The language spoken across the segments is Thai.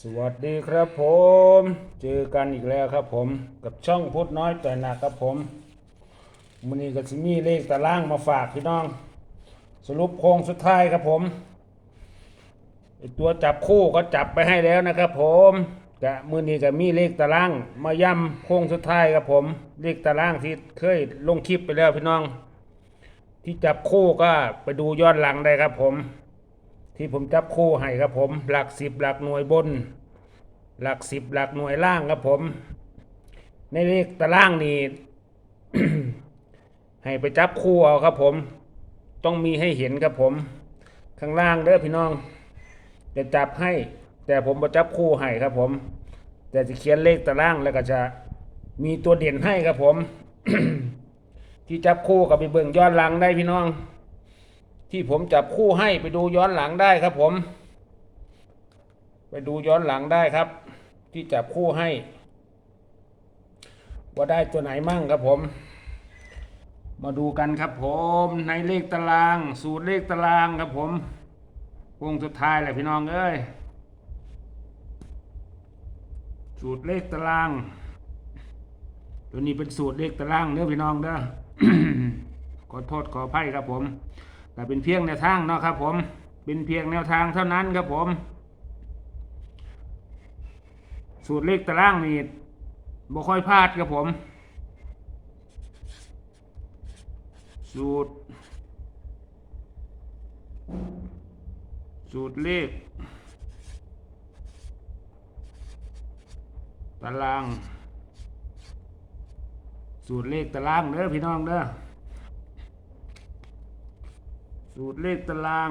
สวัสดีครับผม เจอกันอีกแล้วครับผม กับช่องพุทธน้อยแต่หนักครับผมมันนี้ก็สิมีเลขตารางมาฝากพี่น้อง สรุปโครงสุดท้ายครับผมตัวจับคู่ก็จับไปให้แล้วนะครับผมกะมือนี้ก็มีเลขตารางมาย่ำโค้งสุดท้ายครับผม เลขตารางที่เคยลงคลิปไปแล้วพี่น้อง ที่จับคู่ก็ไปดูย้อนหลังได้ครับผม ที่ผมจับคู่ให้ครับผมหลักสิบหลักหน่วยบน หลักสิบหลักหน่วยล่างครับผม ในเลขตารางนี่ให้ไปจับคู่เอาครับผม ต้องมีให้เห็นครับผม ข้างล่างเด้อพี่น้อง จะจับให้ แต่ผมมาจับคู่ให้ครับผม แต่จะเขียนเลขตารางแล้วก็จะมีตัวเด่นให้ครับผม ที่จับคู่กับไปเบิ่งยอนหลังได้พี่น้อง ที่ผมจับคู่ให้ไปดูย้อนหลังได้ครับผม ไปดูย้อนหลังได้ครับ ที่จับคู่ให้ ว่าได้ตัวไหนมั่งครับผม มาดูกันครับผมในเลขตาราง สูตรเลขตารางครับผมวงสุดท้ายแหละพี่น้องเอ้ยสูตรเลขตาราง ตัวนี้เป็นสูตรเลขตารางเด้อพี่น้องเด้อขอโทษขออภัยครับผม แต่เป็นเพียงแนวทางเนาะครับ ผมเป็นเพียงแนวทางเท่านั้นครับผม สูตรเลขตารางนี่บ่ค่อยพลาดครับผม สูตร สูตรเลข ตาราง สูตรเลขตารางเด้อพี่น้องเด้อ สูตรเลขตาราง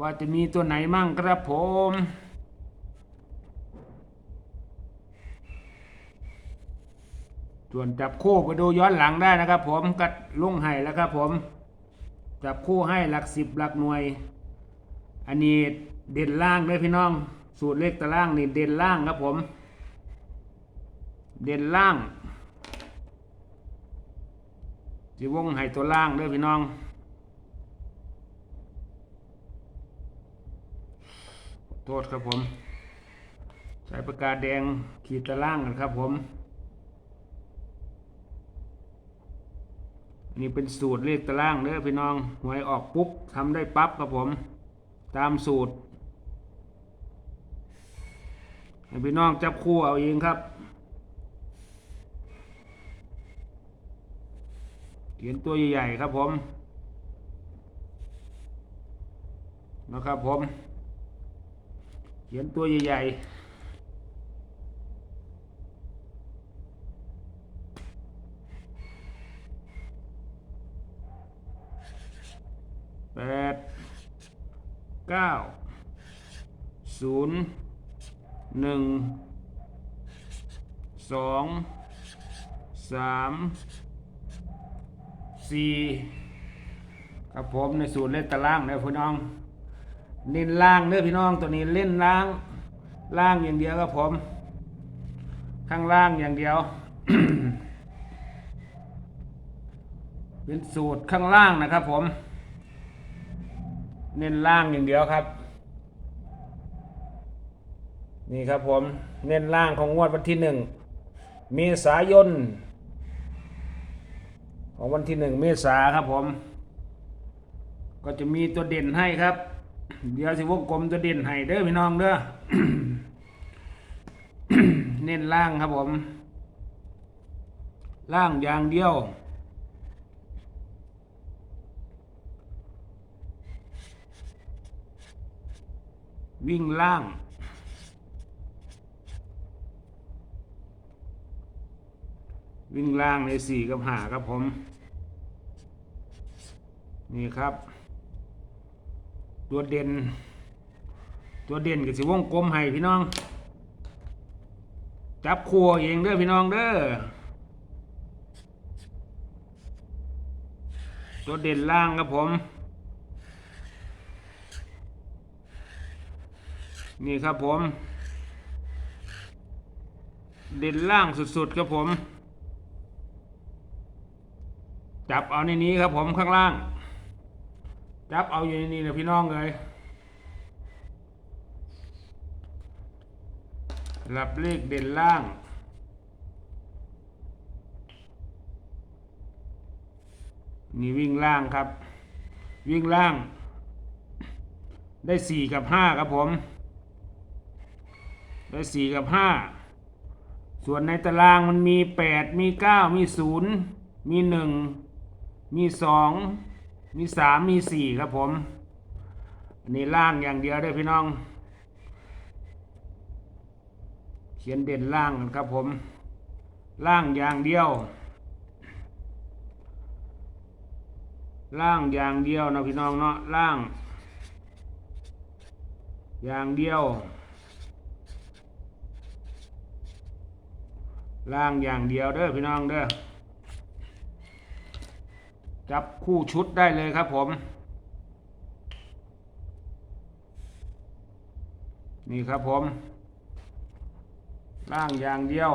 ว่าจะมีตัวไหนมั่งครับผมส่วนจับคู่ไปดูย้อนหลังได้นะครับ ผมกัดลุงไห้แล้วครับ ผม จับคู่ให้หลักสิบหลักหน่วย อันนี้เด่นล่างด้วยพี่น้อง สูตรเลขตารางนี่เด่นล่างครับผม เด่นล่างจีวงไห้ตัวล่างด้วยพี่น้อง โทษครับผม ใช้ปากกาแดงขีดตารางกันครับผมนี่เป็นสูตรเลขตารางเด้อพี่น้องหวยออกปุ๊บทำได้ปั๊บครับผม ตามสูตรให้พี่น้องจับคู่เอาเองครับเขียนตัวใหญ่ๆครับผมนะครับผม เขียนตัวใหญ่ๆแปดเก้าศูนย์หนึ่งสองสามสี่ครับผมในสูตรเลขตารางนะพี่น้อง เน้นล่างเด้อพี่น้องตัวนี้เล่นล่าง ล่างอย่างเดียวครับผม ข้างล่างอย่างเดียว เป็นสูตรข้างล่างนะครับผม เน้นล่างอย่างเดียวครับ นี่ครับผม เน้นล่างของงวดวันที่หนึ่งเมษายน ของวันที่หนึ่งเมษาครับผม ก็จะมีตัวเด่นให้ครับ เดี๋ยวสิวงกลมตัวเด่นให้เด้อพี่น้องเด้อเน้นล่างครับผม ล่างอย่างเดียว วิ่งล่างวิ่งล่างในสี่กับหาครับผม นี่ครับ ตัวเด่น ตัวเด่นกับสิวงกลมให้พี่น้อง จับครัวเองเด้อพี่น้องเด้อตัวเด่นล่างครับผม นี่ครับผม เด่นล่างสุดๆครับผม จับเอาในนี้ครับผมข้างล่าง จับเอาอยู่ในนี้เลยพี่น้องเลยรับเลขเด่นล่าง นี่วิ่งล่างครับ วิ่งล่าง ได้สี่กับห้าครับผม ได้สี่กับห้าส่วนในตารางมันมีแปดมีเก้ามีศูนย์มีหนึ่งมีสอง มีสามมีสี่ครับผมอันนี้ล่างอย่างเดียวได้อพี่น้อง เขียนเด่นล่างกันครับผม ล่างอย่างเดียว ล่างอย่างเดียวนะพี่น้องเนาะล่าง อย่างเดียว ล่างอย่างเดียวเด้อพี่น้องเด้อ จับคู่ชุดได้เลยครับผม นี่ครับผม ล่างอย่างเดียว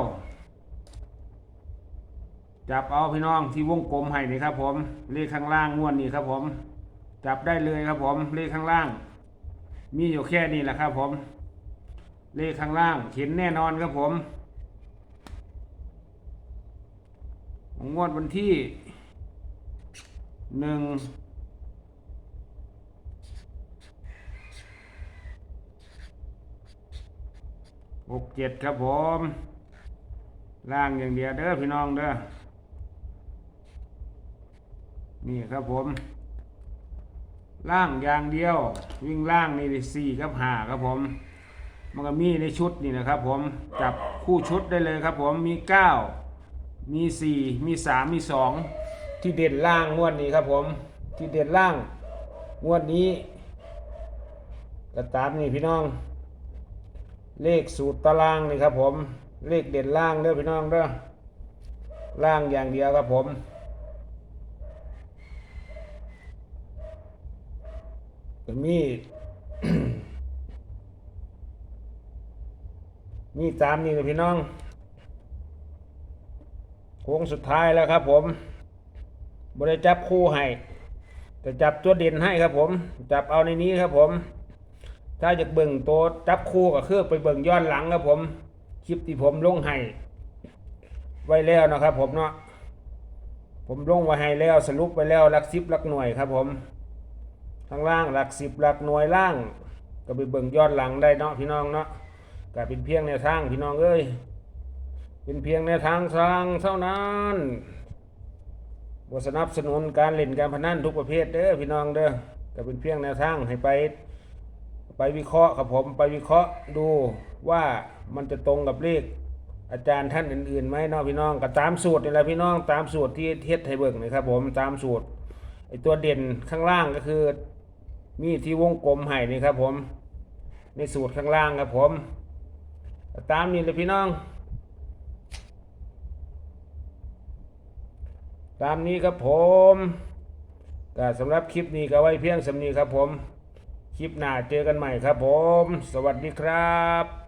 จับเอาพี่น้องที่วงกลมให้นี่ครับผม เลขข้างล่างงวดนี้ครับผม จับได้เลยครับผม เลขข้างล่าง มีอยู่แค่นี้แหละครับผม เลขข้างล่างเห็นแน่นอนครับผมงวดวันที่ หนึ่งหกเจ็ดครับผม ล่างอย่างเดียวเด้อพี่น้องเด้อ นี่ครับผม ล่างอย่างเดียว วิ่งล่างนี่สี่ครับหาครับผม มันก็มีในชุดนี่นะครับผม จับคู่ชุดได้เลยครับผม มีเก้า มีสี่ มีสามมีสอง ที่เด่นล่างงวดนี้ครับผม ที่เด่นล่างงวดนี้ก็ตามนี่พี่น้อง เลขสูตรตารางนี่ครับผม เลขเด่นล่างเด้อพี่น้องเด้อล่างอย่างเดียวครับผมมีมีตามนี่นะพี่น้องโค้งสุดท้ายแล้วครับผม บริจับคู่ให้แต่จับตัวเด่นให้ครับผม จับเอาในนี้ครับผม ถ้าจะเบิ่งตัวจับคู่ก็คือไปเบิ่งย้อนหลังครับผม คลิปที่ผมลงให้ไว้แล้วนะครับ ผมเนาะ ผมลงไว้ให้แล้วสรุปไปแล้วหลักสิบหลักหน่วยครับ ผมข้างล่างหลักสิบหลักหน่วยล่าง ก็ไปเบิ่งย้อนหลังได้เนาะพี่น้องเนาะก็เป็นเพียงแนวทางพี่น้องเอ้ย เป็นเพียงแนวทางสร้างเท่านั้น บสนับสนุนการเล่นการพนันทุกประเภทเด้อพี่น้องเด้อก็เป็นเพียงแนวทางให้ไป ไปวิเคราะห์ครับผมไปวิเคราะห์ดูว่ามันจะตรงกับเลขอาจารย์ท่านอื่นๆไหมเนาะพี่น้องก็ตามสูตรนี่แหละพี่น้องตามสูตรที่เทศให้เบิ่งนะครับผมตามสูตรไอตัวเด่นข้างล่างก็คือ มีที่วงกลมให้นี่ครับผม ในสูตรข้างล่างครับผม ตามนี่เลยพี่น้อง ตามนี้ครับผมก็สำหรับคลิปนี้ก็ไว้เพียงสำนีครับผม คลิปหน้าเจอกันใหม่ครับผม สวัสดีครับ